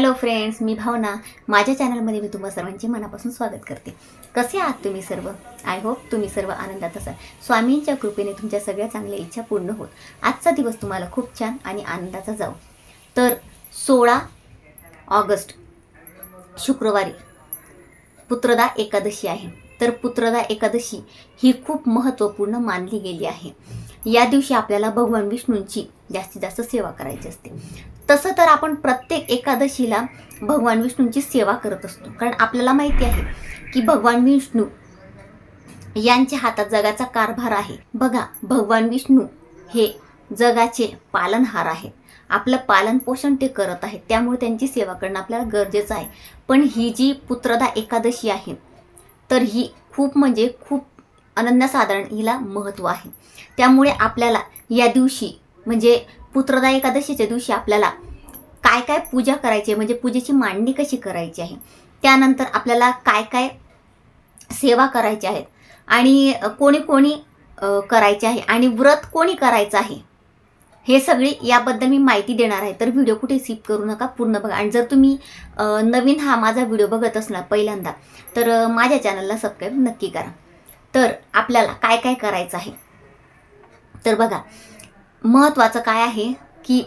Hello friends मी भावना. माझ्या चॅनलमध्ये मी तुम्हा सर्वांचे मनापासून स्वागत करते. कसे आहात तुम्ही सर्व? आय होप तुम्ही सर्व आनंदात असाल. स्वामींच्या कृपेने तुमच्या सगळ्या चांगल्या इच्छा पूर्ण होत. आजचा दिवस तुम्हाला खूप छान आणि आनंदाचा जाऊ तर सोळा ऑगस्ट शुक्रवारी पुत्रदा एकादशी आहे. तर पुत्रदा एकादशी ही खूप महत्त्वपूर्ण मानली गेली आहे. या दिवशी आपल्याला भगवान विष्णूंची जास्तीत जास्त सेवा करायची असते. तसं तर आपण प्रत्येक एकादशीला भगवान विष्णूंची सेवा करत असतो. कारण आपल्याला माहिती आहे की भगवान विष्णू यांच्या हातात जगाचा कारभार आहे. बघा भगवान विष्णू हे जगाचे पालनहार आहेत. आपलं पालन पोषण ते करत आहेत. त्यामुळे त्यांची सेवा करणं आपल्याला गरजेचं आहे. पण ही जी पुत्रदा एकादशी आहे तर ही खूप म्हणजे खूप अनन्यसाधारण हिला महत्त्व आहे. त्यामुळे आपल्याला या दिवशी म्हणजे पुत्रदा एकादशीच्या दिवशी आपल्याला काय काय पूजा करायची आहे म्हणजे पूजेची मांडणी कशी करायची आहे त्यानंतर आपल्याला काय काय सेवा करायच्या आहेत आणि कोणी कोणी करायचे आहे आणि व्रत कोणी करायचं आहे हे सगळी याबद्दल मी माहिती देणार आहे. तर व्हिडिओ कुठे स्किप करू नका पूर्ण बघा. आणि जर तुम्ही नवीन हा माझा व्हिडिओ बघत असणार पहिल्यांदा तर माझ्या चॅनलला सबस्क्राईब नक्की करा. तर आपल्याला काय काय करायचं आहे? तर बघा महत्त्वाचं काय आहे की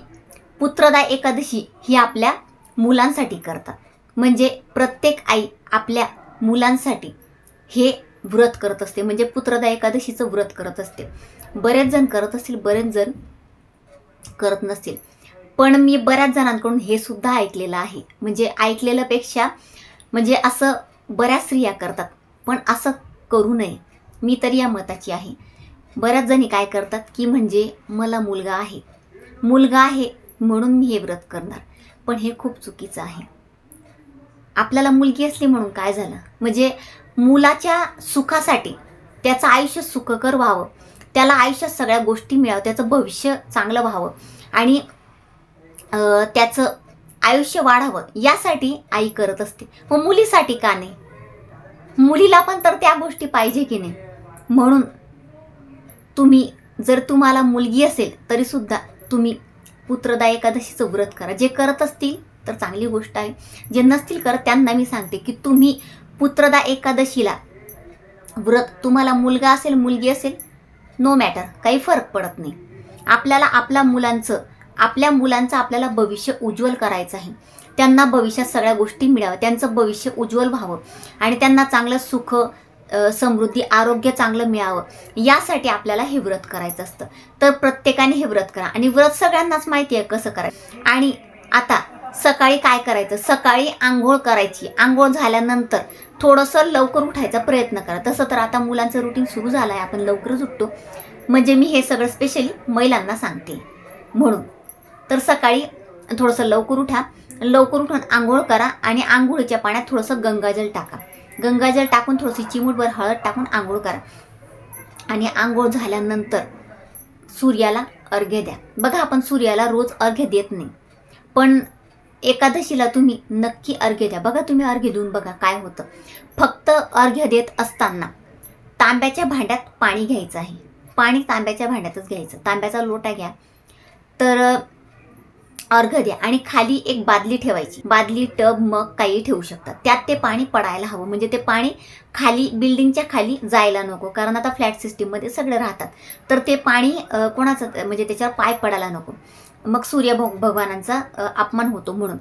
पुत्रदा एकादशी ही आपल्या मुलांसाठी करतात. म्हणजे प्रत्येक आई आपल्या मुलांसाठी हे व्रत करत असते. म्हणजे पुत्रदा एकादशीचं व्रत करत असते. बरेच जण करत असतील बरेच जण करत नसतील. पण मी बऱ्याच जणांकडून हे सुद्धा ऐकलेलं आहे. म्हणजे ऐकलेल्यापेक्षा म्हणजे असं बऱ्याच स्त्रिया करतात पण असं करू नये. मी तर या मताची आहे. बऱ्याच जणी काय करतात की म्हणजे मला मुलगा आहे. मुलगा आहे म्हणून मी हे व्रत करणार. पण हे खूप चुकीचं आहे. आपल्याला मुलगी असली म्हणून काय झालं? म्हणजे मुलाच्या सुखासाठी त्याचं आयुष्य सुखकर व्हावं. त्याला आयुष्यात सगळ्या गोष्टी मिळावं त्याचं भविष्य चांगलं व्हावं आणि त्याचं आयुष्य वाढावं यासाठी आई करत असते. मग मुलीसाठी का नाही? मुलीला पण तर त्या गोष्टी पाहिजे की नाही. म्हणून तुम्ही जर तुम्हाला मुलगी असेल तरीसुद्धा तुम्ही पुत्रदा एकादशीचं व्रत करा. जे करत असतील तर चांगली गोष्ट आहे. जे नसतील करत त्यांना मी सांगते की तुम्ही पुत्रदा एकादशीला व्रत तुम्हाला मुलगा असेल मुलगी असेल नो मॅटर काही फरक पडत नाही. आपल्याला आपल्या मुलांचं आपल्या मुलांचं आपल्याला भविष्य उज्ज्वल करायचं आहे. त्यांना भविष्यात सगळ्या गोष्टी मिळाव्या. त्यांचं भविष्य उज्ज्वल व्हावं. आणि त्यांना चांगलं सुख समृद्धी आरोग्य चांगलं मिळावं. यासाठी आपल्याला हे व्रत करायचं असतं. तर प्रत्येकाने हे व्रत करा. आणि व्रत सगळ्यांनाच माहिती आहे कसं करायचं. आणि आता सकाळी काय करायचं? सकाळी आंघोळ करायची. आंघोळ झाल्यानंतर थोडंसं लवकर उठायचा प्रयत्न करा. तसं तर आता मुलांचं रुटीन सुरू झालं आहे आपण लवकरच उठतो. म्हणजे मी हे सगळं स्पेशली महिलांना सांगते. म्हणून. तर सकाळी थोडंसं लवकर उठा. लवकर उठून आंघोळ करा आणि आंघोळीच्या पाण्यात थोडंसं गंगाजल टाका. गंगाजल टाकून थोडीशी चिमूटभर हळद टाकून आंघोळ करा. आणि आंघोळ झाल्यानंतर सूर्याला अर्घ्य द्या. बघा आपण सूर्याला रोज अर्घ्य देत नाही. पण एकादशीला तुम्ही नक्की अर्घ्य द्या. बघा तुम्ही अर्घ्य देऊन बघा काय होतं. फक्त अर्घ्य देत असताना तांब्याच्या भांड्यात पाणी घ्यायचं आहे. पाणी तांब्याच्या भांड्यातच घ्यायचं. तांब्याचा लोटा घ्या. तर अर्घ द्या आणि खाली एक बादली ठेवायची. बादली टब मग काही ठेवू शकतात. त्यात ते पाणी पडायला हवं. म्हणजे ते पाणी खाली बिल्डिंगच्या खाली जायला नको. कारण आता फ्लॅट सिस्टीममध्ये सगळे राहतात. तर ते पाणी कोणाचं म्हणजे त्याच्यावर पाय पडायला नको. मग सूर्य भगवानांचा अपमान होतो म्हणून.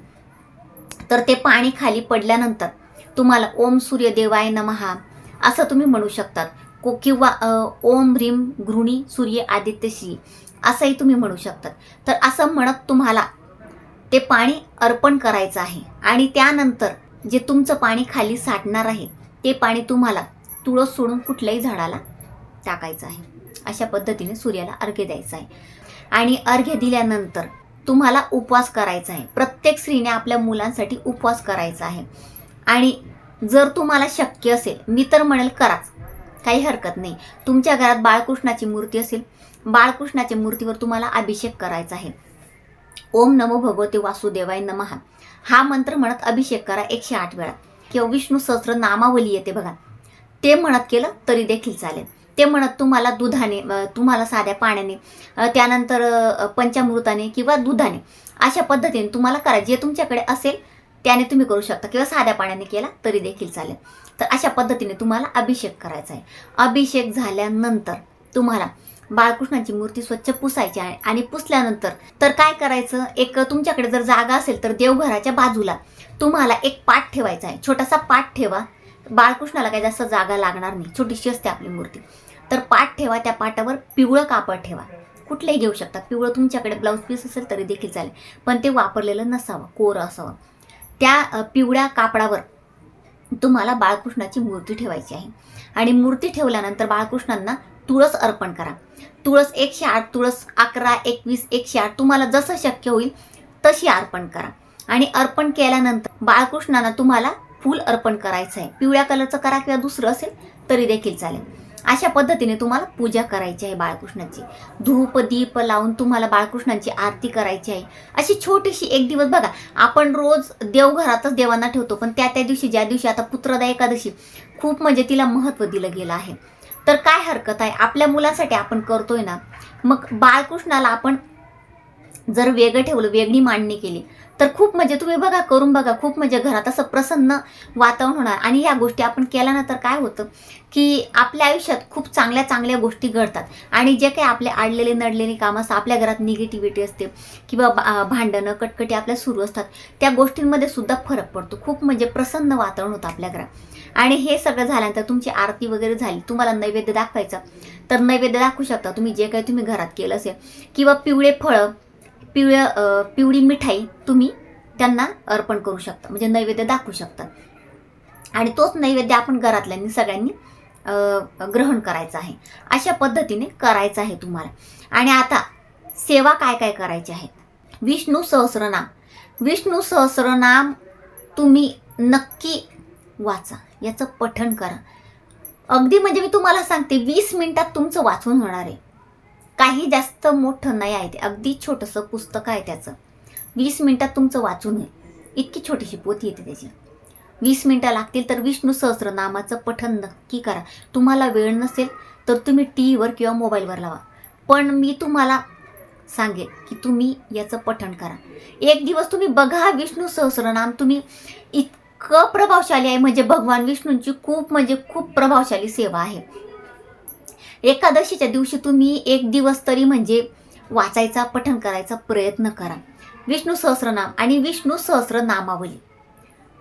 तर ते पाणी खाली पडल्यानंतर तुम्हाला ओम सूर्य देवाय नमहा असं तुम्ही म्हणू शकतात. को किंवा ओम ह्रीम घृणी सूर्य आदित्यश्री असंही तुम्ही म्हणू शकतात. तर असं म्हणत तुम्हाला ते पाणी अर्पण करायचं आहे. आणि त्यानंतर जे तुमचं पाणी खाली साठणार आहे ते पाणी तुम्हाला तुळस सोडून कुठल्याही झाडाला टाकायचं आहे. अशा पद्धतीने सूर्याला अर्घ्य द्यायचं आहे. आणि अर्घ्य दिल्यानंतर तुम्हाला उपवास करायचा आहे. प्रत्येक स्त्रीने आपल्या मुलांसाठी उपवास करायचा आहे. आणि जर तुम्हाला शक्य असेल मी तर म्हणेल कराच. काही हरकत नाही. तुमच्या घरात बाळकृष्णाची मूर्ती असेल बाळकृष्णाच्या मूर्तीवर तुम्हाला अभिषेक करायचा आहे. ओम नमो भगवते वासुदेवाय नमहा हा मंत्र म्हणत अभिषेक करा एकशे आठ वेळा. किंवा विष्णू सहस्र नामावली येते बघा. ते म्हणत केलं तरी देखील चालेल. ते म्हणत तुम्हाला दुधाने तुम्हाला साध्या पाण्याने त्यानंतर पंचामृताने किंवा दुधाने अशा पद्धतीने तुम्हाला करा जे तुमच्याकडे असेल त्याने तुम्ही करू शकता. किंवा साध्या पाण्याने केला तरी देखील चालेल. तर अशा पद्धतीने तुम्हाला अभिषेक करायचा आहे. अभिषेक झाल्यानंतर तुम्हाला बाळकृष्णाची मूर्ती स्वच्छ पुसायची आहे. आणि पुसल्यानंतर तर काय करायचं? एक तुमच्याकडे जर जागा असेल तर देवघराच्या बाजूला तुम्हाला एक पाठ ठेवायचा आहे. छोटासा पाठ ठेवा. बाळकृष्णाला काही जास्त जागा लागणार नाही. छोटीशी असते आपली मूर्ती. तर पाठ ठेवा त्या पाटावर पिवळं कापड ठेवा. कुठलंही घेऊ शकता. पिवळं तुमच्याकडे ब्लाऊज पीस असेल तरी देखील चालेल. पण ते वापरलेलं नसावं कोरं असावं. त्या पिवळ्या कापडावर तुम्हाला बाळकृष्णाची मूर्ती ठेवायची आहे. आणि मूर्ती ठेवल्यानंतर बाळकृष्णांना तुळस अर्पण करा. तुळस एकशे आठ तुळस अकरा एकवीस एकशे आठ तुम्हाला जसं शक्य होईल तशी अर्पण करा. आणि अर्पण केल्यानंतर बाळकृष्णांना तुम्हाला फूल अर्पण करायचं आहे पिवळ्या कलरचं करा किंवा दुसरं असेल तरी देखील चालेल. अशा पद्धतीने तुम्हाला पूजा करायची आहे बाळकृष्णाची. धूप दीप लावून तुम्हाला बाळकृष्णांची आरती करायची आहे. अशी छोटीशी एक दिवस बघा आपण रोज देवघरातच देवांना ठेवतो पण त्या त्या दिवशी ज्या दिवशी आता पुत्रदा एकादशी खूप म्हणजे तिला महत्त्व दिलं गेलं आहे. तर काय हरकत आहे? आपल्या मुलासाठी आपण करतोय ना मग बाळकृष्णाला आपण जर वेगळं ठेवलं वेगळी मांडणी केली तर खूप म्हणजे तुम्ही बघा करून बघा खूप म्हणजे घरात असं प्रसन्न वातावरण होणार. आणि ह्या गोष्टी आपण केल्यानंतर काय होतं की आपल्या आयुष्यात खूप चांगल्या चांगल्या गोष्टी घडतात. आणि जे काही आपले आडलेले नडलेले काम असतात आपल्या घरात निगेटिव्हिटी असते किंवा भांडणं कटकटी आपल्या सुरू असतात त्या गोष्टींमध्ये सुद्धा फरक पडतो. खूप म्हणजे प्रसन्न वातावरण होतं आपल्या घरात. आणि हे सगळं झाल्यानंतर तुमची आरती वगैरे झाली तुम्हाला नैवेद्य दाखवायचा. तर नैवेद्य दाखवू शकता तुम्ही जे काही तुम्ही घरात केलं असेल. किंवा पिवळे फळं पिवळ्या पिवळी मिठाई तुम्ही त्यांना अर्पण करू शकता म्हणजे नैवेद्य दाखवू शकता. आणि तोच नैवेद्य आपण घरातल्यांनी सगळ्यांनी ग्रहण करायचं आहे. अशा पद्धतीने करायचं आहे तुम्हाला. आणि आता सेवा काय काय करायची आहे? विष्णू सहस्रनाम. विष्णू सहस्रनाम तुम्ही नक्की वाचा. याचं पठण करा. अगदी म्हणजे मी तुम्हाला सांगते वीस मिनिटात तुमचं वाचून होणार आहे. काही जास्त मोठं नाही आहे ते. अगदी छोटंसं पुस्तक आहे त्याचं. वीस मिनटात तुमचं वाचून येईल. इतकी छोटीशी पोथी येते त्याची. वीस मिनटं लागतील तर विष्णू सहस्रनामाचं पठण नक्की करा. तुम्हाला वेळ नसेल तर तुम्ही टी व्हीवर किंवा मोबाईलवर लावा. पण मी तुम्हाला सांगेल की तुम्ही याचं पठण करा. एक दिवस तुम्ही बघा विष्णू सहस्रनाम. तुम्ही इतकं प्रभावशाली आहे. म्हणजे भगवान विष्णूंची खूप म्हणजे खूप प्रभावशाली सेवा आहे. एकादशीच्या दिवशी तुम्ही एक दिवस तरी म्हणजे वाचायचा पठण करायचा प्रयत्न करा. विष्णू सहस्रनाम आणि विष्णू सहस्र नामावली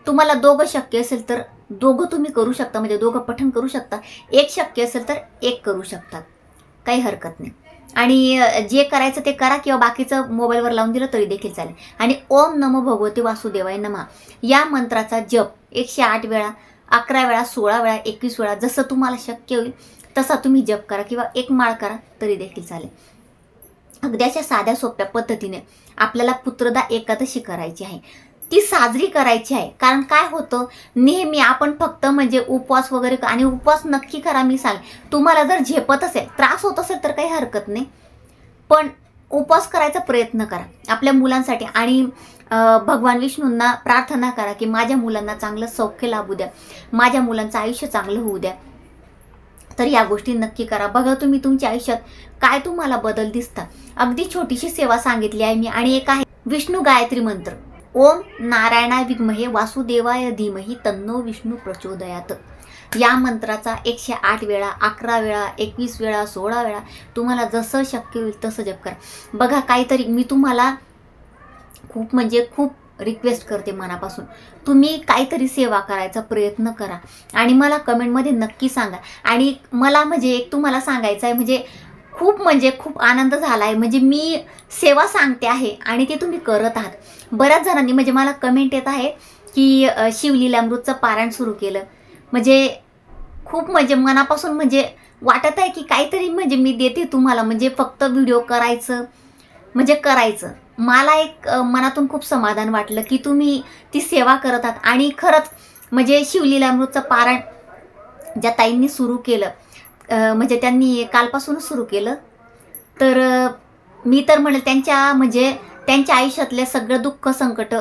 तुम्हाला दोघं शक्य असेल तर दोघं तुम्ही करू शकता म्हणजे दोघं पठण करू शकता. एक शक्य असेल तर एक करू शकतात काही हरकत नाही. आणि जे करायचं ते करा किंवा बाकीचं मोबाईलवर लावून दिलं तरी देखील चालेल. आणि ओम नमो भगवते वासुदेवाय नमा. या मंत्राचा जप एकशे आठ वेळा अकरा वेळा सोळा वेळा एकवीस वेळा जसं तुम्हाला शक्य होईल तसा तुम्ही जप करा किंवा एक माळ करा तरी देखील चालेल. अगदी अशा साध्या सोप्या पद्धतीने आपल्याला पुत्रदा एकादशी करायची आहे. ती साजरी करायची आहे. कारण काय होतं? नेहमी आपण फक्त म्हणजे उपवास वगैरे आणि उपवास नक्की करा मी सांग तुम्हाला जर झेपत असेल त्रास होत असेल तर काही हरकत नाही. पण उपवास करायचा प्रयत्न करा. आपल्या मुलांसाठी आणि भगवान विष्णूंना प्रार्थना करा की माझ्या मुलांना चांगलं सौख्य लाभू द्या. माझ्या मुलांचं आयुष्य चांगलं होऊ द्या. तर या गोष्टी नक्की करा. बघा तुम्ही तुमच्या आयुष्यात काय तुम्हाला बदल दिसतात. अगदी छोटीशी सेवा सांगितली आहे मी आणि एक आहे विष्णू गायत्री मंत्र. ओम नारायणा विद्महे वासुदेवाय धीमही तन्नो विष्णू प्रचोदयात. या मंत्राचा एकशे आठ वेळा अकरा वेळा एकवीस वेळा सोळा वेळा तुम्हाला जसं शक्य होईल तसं जप करा. बघा काहीतरी मी तुम्हाला खूप म्हणजे खूप रिक्वेस्ट करते मनापासून. तुम्ही काहीतरी सेवा करायचा प्रयत्न करा. आणि मला कमेंटमध्ये नक्की सांगा. आणि मला म्हणजे एक तुम्हाला सांगायचं आहे म्हणजे खूप म्हणजे खूप आनंद झाला आहे म्हणजे मी सेवा सांगते आहे आणि ते तुम्ही करत आहात. बऱ्याच जणांनी म्हणजे मला कमेंट येत आहे की शिवलीलामृतचं पारायण सुरू केलं. म्हणजे खूप म्हणजे मनापासून म्हणजे वाटत आहे की काहीतरी म्हणजे मी देते तुम्हाला. म्हणजे फक्त व्हिडिओ करायचं म्हणजे करायचं. मला एक मनातून खूप समाधान वाटलं की तुम्ही ती सेवा करत आहात. आणि खरंच म्हणजे शिवलीलामृतचं पारायण ज्या ताईंनी सुरू केलं म्हणजे त्यांनी कालपासूनच सुरू केलं तर मी तर म्हणेल त्यांच्या म्हणजे त्यांच्या आयुष्यातले सगळं दुःख संकट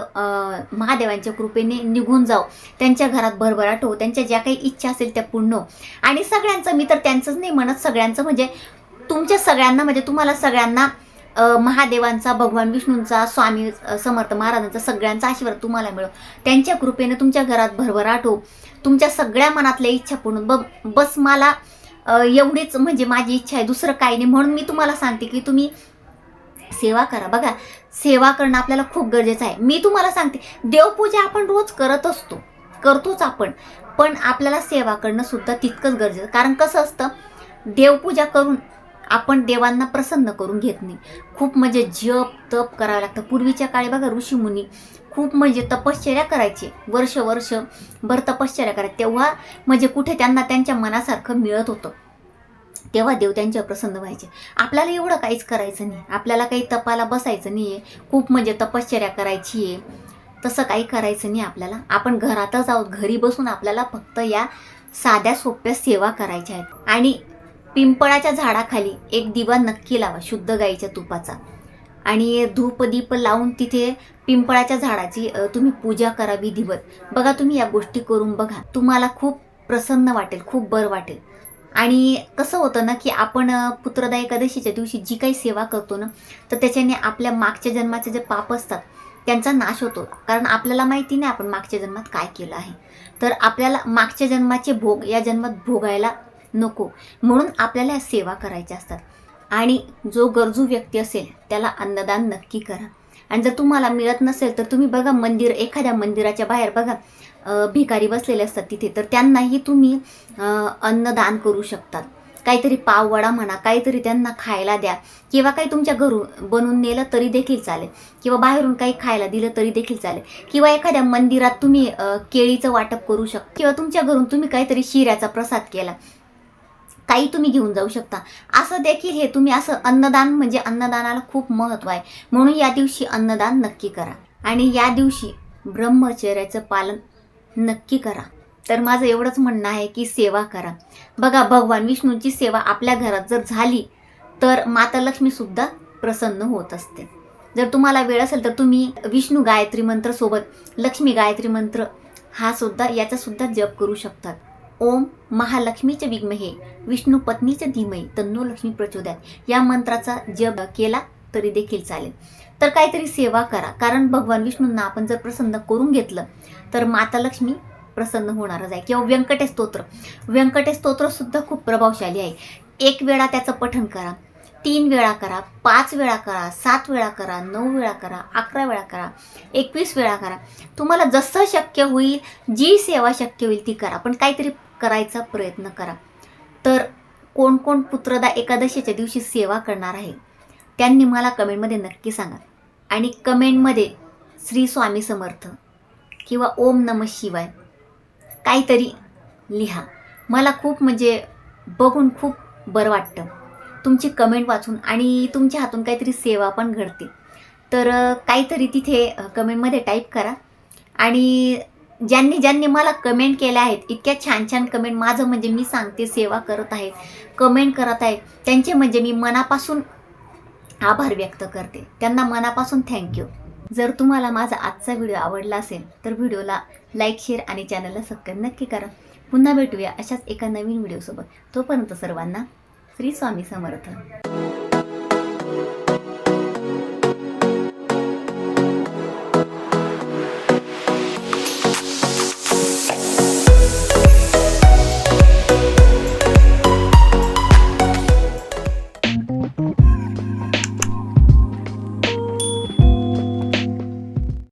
महादेवांच्या कृपेने निघून जाऊ त्यांच्या घरात भरभराट हो त्यांच्या ज्या काही इच्छा असेल त्या पूर्ण आणि सगळ्यांचं मी तर त्यांचंच नाही म्हणत सगळ्यांचं म्हणजे तुमच्या सगळ्यांना म्हणजे तुम्हाला सगळ्यांना महादेवांचा भगवान विष्णूंचा स्वामी समर्थ महाराजांचा सगळ्यांचा आशीर्वाद तुम्हाला मिळो. त्यांच्या कृपेने तुमच्या घरात भरभराट हो तुमच्या सगळ्या मनातल्या इच्छा पूर्ण ब बस मला एवढीच म्हणजे माझी इच्छा आहे. दुसरं काही नाही. म्हणून मी तुम्हाला सांगते की तुम्ही सेवा करा. बघा सेवा करणं आपल्याला खूप गरजेचं आहे. मी तुम्हाला सांगते देवपूजा आपण रोज करत असतो. करतोच आपण. पण आपल्याला सेवा करणं सुद्धा तितकंच गरजेचं कारण कसं असतं देवपूजा करून आपण देवांना प्रसन्न करून घेत नाही. खूप म्हणजे जप तप करावं लागतं. पूर्वीच्या काळी बघा ऋषीमुनी खूप म्हणजे तपश्चर्या करायचे. वर्ष वर्ष भर तपश्चर्या करायचे. तेव्हा म्हणजे कुठे त्यांना त्यांच्या मनासारखं मिळत होतं. तेव्हा देव त्यांच्यावर प्रसन्न व्हायचे. आपल्याला एवढं काहीच करायचं नाही. आपल्याला काही तपाला बसायचं नाही आहे खूप म्हणजे तपश्चर्या करायची आहे. तसं काही करायचं नाही आपल्याला. आपण घरातच आहोत. घरी बसून आपल्याला फक्त या साध्या सोप्या सेवा करायच्या आहेत. आणि पिंपळाच्या झाडाखाली एक दिवा नक्की लावा शुद्ध गाईच्या तुपाचा. आणि धूप दीप लावून तिथे पिंपळाच्या झाडाची तुम्ही पूजा करावी विधिवत बघा तुम्ही या गोष्टी करून बघा. तुम्हाला खूप प्रसन्न वाटेल खूप बरं वाटेल. आणि कसं होतं ना की आपण पुत्रदा एकादशीच्या दिवशी जी काही सेवा करतो ना तर त्याच्याने आपल्या मागच्या जन्माचे जे पाप असतात त्यांचा नाश होतो. कारण आपल्याला माहिती नाही आपण मागच्या जन्मात काय केलं आहे. तर आपल्याला मागच्या जन्माचे भोग या जन्मात भोगायला नको. म्हणून आपल्याला सेवा करायच्या असतात. आणि जो गरजू व्यक्ती असेल त्याला अन्नदान नक्की करा. आणि जर तुम्हाला मिळत नसेल तर तुम्ही बघा मंदिर एखाद्या मंदिराच्या बाहेर बघा. भिकारी बसलेले असतात तिथे तर त्यांनाही तुम्ही अन्नदान करू शकतात. काहीतरी पाववडा म्हणा काहीतरी त्यांना खायला द्या. किंवा काही तुमच्या घरून बनवून नेलं तरी देखील चालेल. किंवा बाहेरून काही खायला दिलं तरी देखील चालेल. किंवा एखाद्या मंदिरात तुम्ही केळीचं वाटप करू शकता. किंवा तुमच्या घरून तुम्ही काहीतरी शिऱ्याचा प्रसाद केला. काही तुम्ही घेऊन जाऊ शकता. असं देखील हे तुम्ही असं अन्नदान म्हणजे अन्नदानाला खूप महत्त्व आहे. म्हणून या दिवशी अन्नदान नक्की करा. आणि या दिवशी ब्रह्मचर्याचं पालन नक्की करा. तर माझं एवढंच म्हणणं आहे की सेवा करा. बघा भगवान विष्णूंची सेवा आपल्या घरात जर झाली तर माता लक्ष्मीसुद्धा प्रसन्न होत असते. जर तुम्हाला वेळ असेल तर तुम्ही विष्णू गायत्री मंत्रसोबत लक्ष्मी गायत्री मंत्र हा सुद्धा याचा सुद्धा जप करू शकतात. ओम महालक्ष्मीचे विघ्महे विष्णू पत्नीचे धीमहे तन्नो लक्ष्मी प्रचोदयात. या मंत्राचा जप केला तरी देखील चालेल. तर काहीतरी सेवा करा. कारण भगवान विष्णूंना आपण जर प्रसन्न करून घेतलं तर माता लक्ष्मी प्रसन्न होणारच आहे. किंवा व्यंकटेश स्तोत्र व्यंकटेश स्तोत्र सुद्धा खूप प्रभावशाली आहे. एक वेळा त्याचं पठण करा तीन वेळा करा पाच वेळा करा सात वेळा करा नऊ वेळा करा अकरा वेळा करा एकवीस वेळा करा. तुम्हाला जसं शक्य होईल जी सेवा शक्य होईल ती करा. पण काहीतरी करायचा प्रयत्न करा. तर कोण कोण पुत्रदा एकादशीच्या दिवशी सेवा करणार आहे त्यांनी मला कमेंटमध्ये नक्की सांगा. आणि कमेंटमध्ये श्री स्वामी समर्थ किंवा ओम नम शिवाय काहीतरी लिहा. मला खूप म्हणजे बघून खूप बरं वाटतं. तुमची कमेंट वाचून आणि तुमच्या हातून काहीतरी सेवा पण घडते. तर काहीतरी तिथे कमेंटमध्ये टाईप करा. आणि ज्यांनी ज्यांनी मला कमेंट केल्या आहेत इतक्या छान छान कमेंट माझं म्हणजे मी सांगते सेवा करत आहेत कमेंट करत आहेत. त्यांचे म्हणजे मी मनापासून आभार व्यक्त करते. त्यांना मनापासून थँक्यू जर तुम्हाला माझा आजचा व्हिडिओ आवडला असेल तर व्हिडिओला लाईक शेअर आणि चॅनलला सबस्क्राईब नक्की करा. पुन्हा भेटूया अशाच एका नवीन व्हिडिओसोबत तोपर्यंत सर्वांना श्री स्वामी समर्थ.